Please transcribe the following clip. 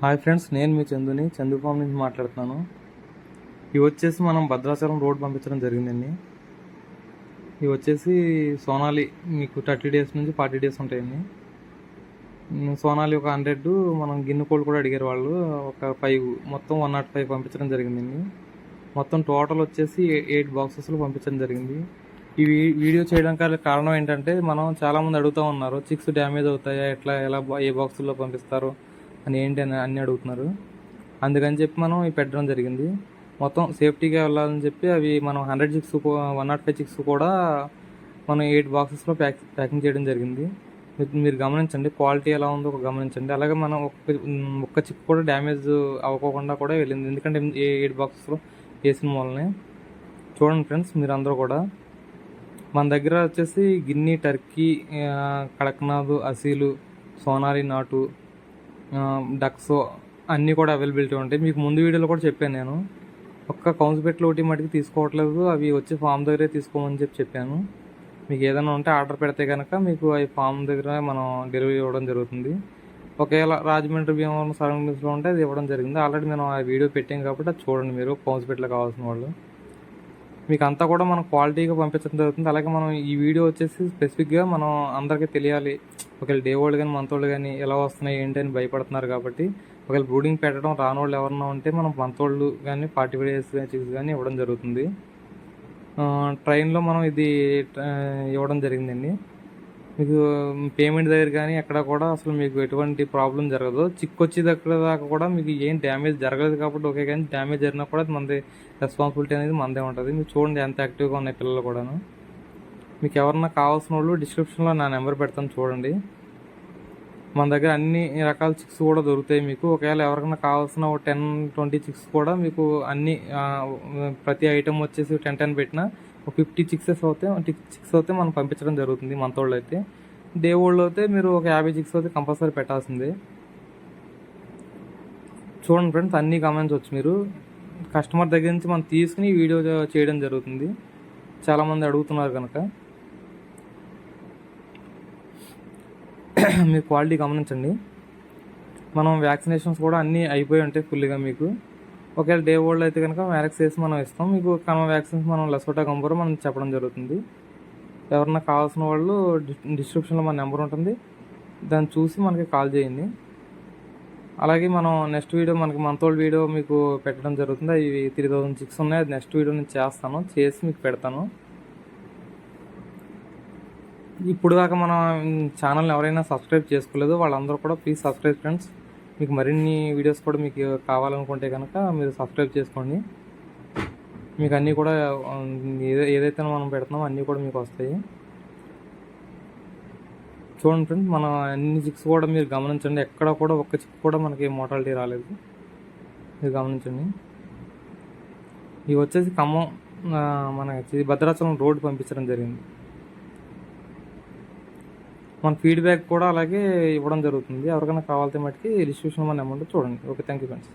Hi friends నేను మీ చందుని చందుపాం నుంచి మాట్లాడుతున్నాను. ఇవి వచ్చేసి మనం భద్రాచలం రోడ్ పంపించడం జరిగిందండి. ఇవి వచ్చేసి సోనాలి మీకు థర్టీ డేస్ నుంచి ఫార్టీ డేస్ ఉంటాయండి. సోనాలి ఒక హండ్రెడ్ మనం గిన్నె కోళ్ళు కూడా అడిగారు వాళ్ళు. ఒక ఫైవ్ మొత్తం వన్ నాట్ ఫైవ్ పంపించడం జరిగిందండి. మొత్తం టోటల్ వచ్చేసి ఎయిట్ బాక్సెస్లో పంపించడం జరిగింది. ఈ వీడియో చేయడానికి కారణం ఏంటంటే మనం చాలామంది అడుగుతూ ఉన్నారు చిక్స్ డ్యామేజ్ అవుతాయా? ఎట్లా ఎలా ఏ బాక్సుల్లో పంపిస్తారు? అని ఏంటి అని అన్ని అడుగుతున్నారు. అందుకని చెప్పి మనం ఇవి పెట్టడం జరిగింది. మొత్తం సేఫ్టీగా వెళ్ళాలని చెప్పి అవి మనం hundred chicks one nought five chicks కూడా మనం ఎయిట్ బాక్సెస్లో ప్యాక్ ప్యాకింగ్ చేయడం జరిగింది. మీరు- గమనించండి క్వాలిటీ ఎలా ఉందో ఒక గమనించండి. అలాగే మనం ఒక్క ఒక్క చిప్ కూడా డ్యామేజ్ అవ్వకోకుండా కూడా వెళ్ళింది. ఎందుకంటే ఏ ఎయిట్ బాక్సెస్లో వేసిన మూలనే చూడండి ఫ్రెండ్స్ మీరు అందరూ కూడా. మన దగ్గర వచ్చేసి గిన్ని టర్కీ కడక్నాథ్ అసీలు సోనాలి నాటు డక్స్ అన్నీ కూడా అవైలబిలిటీ ఉంటాయి. మీకు ముందు వీడియోలో కూడా చెప్పాను నేను. ఒక్క కౌన్స్ ఒకటి మటుకు తీసుకోవట్లేదు. అవి వచ్చి ఫామ్ దగ్గరే తీసుకోమని చెప్పి చెప్పాను. మీకు ఏదైనా ఉంటే ఆర్డర్ పెడితే కనుక మీకు అవి ఫామ్ దగ్గర మనం డెలివరీ ఇవ్వడం జరుగుతుంది. ఒకవేళ రాజమండ్రి భీమవరం సరౌండింగ్స్లో ఉంటే అది ఇవ్వడం జరిగింది. ఆల్రెడీ మనం ఆ వీడియో పెట్టాం కాబట్టి అది చూడండి మీరు కౌన్స్ కావాల్సిన వాళ్ళు. మీకు అంతా కూడా మనం క్వాలిటీగా పంపించడం జరుగుతుంది. అలాగే మనం ఈ వీడియో వచ్చేసి స్పెసిఫిక్గా మనం అందరికీ తెలియాలి. ఒకవేళ డే వాళ్ళు కానీ మంత్ వాళ్ళు కానీ ఎలా వస్తున్నాయి ఏంటి అని భయపడుతున్నారు కాబట్టి ఒకవేళ బ్రూడింగ్ పెట్టడం రాని వాళ్ళు ఎవరన్నా ఉంటే మనం మంత్ వాళ్ళు కానీ ఫార్టీ ఫైవ్ డేస్ చిక్స్ కానీ ఇవ్వడం జరుగుతుంది. ట్రైన్లో మనం ఇది ఇవ్వడం జరిగిందండి. మీకు పేమెంట్ దగ్గర కానీ ఎక్కడ కూడా అసలు మీకు ఎటువంటి ప్రాబ్లం జరగదు. చిక్కు వచ్చే దగ్గర దాకా కూడా మీకు ఏం డ్యామేజ్ జరగలేదు కాబట్టి ఓకే కానీ డ్యామేజ్ జరిగినా కూడా మనది రెస్పాన్సిబిలిటీ అనేది మనదే ఉంటుంది. మీరు చూడండి ఎంత యాక్టివ్గా ఉన్నాయి పిల్లలు కూడాను. మీకు ఎవరన్నా కావాల్సిన వాళ్ళు డిస్క్రిప్షన్లో నా నెంబర్ పెడతాను చూడండి. మన దగ్గర అన్ని రకాల చిక్స్ కూడా దొరుకుతాయి మీకు. ఒకవేళ ఎవరికైనా కావాల్సిన ఒక టెన్ ట్వంటీ చిక్స్ కూడా మీకు అన్ని ప్రతి ఐటెం వచ్చేసి టెన్ టెన్ పెట్టినా ఒక ఫిఫ్టీ చిక్సెస్ అవుతే చిక్స్ అయితే మనం పంపించడం జరుగుతుంది మంత్ వాళ్ళు అయితే డే ఓల్డ్ అయితే మీరు ఒక యాభై చిక్స్ అయితే కంపల్సరీ పెట్టాల్సిందే. చూడండి ఫ్రెండ్స్ అన్నీ గమనించవచ్చు మీరు. కస్టమర్ దగ్గర నుంచి మనం తీసుకుని వీడియో చేయడం జరుగుతుంది. చాలామంది అడుగుతున్నారు కనుక. మీ క్వాలిటీ గమనించండి. మనం వ్యాక్సినేషన్స్ కూడా అన్నీ అయిపోయి ఉంటాయి ఫుల్గా మీకు. ఒకవేళ డే ఓల్డ్ అయితే కనుక వ్యాక్స్ వేసి మనం ఇస్తాం. మీకు కమ వ్యాక్సిన్స్ మనం లెసోటా కంపర్ మనం చెప్పడం జరుగుతుంది. ఎవరన్నా కావాల్సిన వాళ్ళు డిస్క్రిప్షన్లో మన నెంబర్ ఉంటుంది. దాన్ని చూసి మనకి కాల్ చేయండి. అలాగే మనం నెక్స్ట్ వీడియో మనకి మంత్ ఓల్డ్ వీడియో మీకు పెట్టడం జరుగుతుంది. అవి త్రీ థౌజండ్ సిక్స్ ఉన్నాయి. అది నెక్స్ట్ వీడియో నేను చేస్తాను. చేసి మీకు పెడతాను. ఇప్పుడు దాకా మన ఛానల్ ఎవరైనా సబ్స్క్రైబ్ చేసుకోలేదు వాళ్ళందరూ కూడా ప్లీజ్ సబ్స్క్రైబ్ ఫ్రెండ్స్ మీకు మరిన్ని వీడియోస్ కూడా మీకు కావాలనుకుంటే కనుక మీరు సబ్స్క్రైబ్ చేసుకోండి. మీకు అన్నీ కూడా ఏదో ఏదైతే మనం పెడుతున్నామో అన్నీ కూడా మీకు వస్తాయి. చూడండి ఫ్రెండ్స్ మన అన్ని చిక్స్ కూడా మీరు గమనించండి. ఎక్కడ కూడా ఒక్క చిక్ కూడా మనకి మోటాలిటీ రాలేదు. మీరు గమనించండి. ఇవి వచ్చేసి ఖమ్మం మన భద్రాచలం రోడ్డు పంపించడం జరిగింది. మన ఫీడ్బ్యాక్ కూడా అలాగే ఇవ్వడం జరుగుతుంది. ఎవరికైనా కావాల్సిన మట్టికి రిజిస్ట్రేషన్ మన అమౌంట్ చూడండి. Okay thank you friends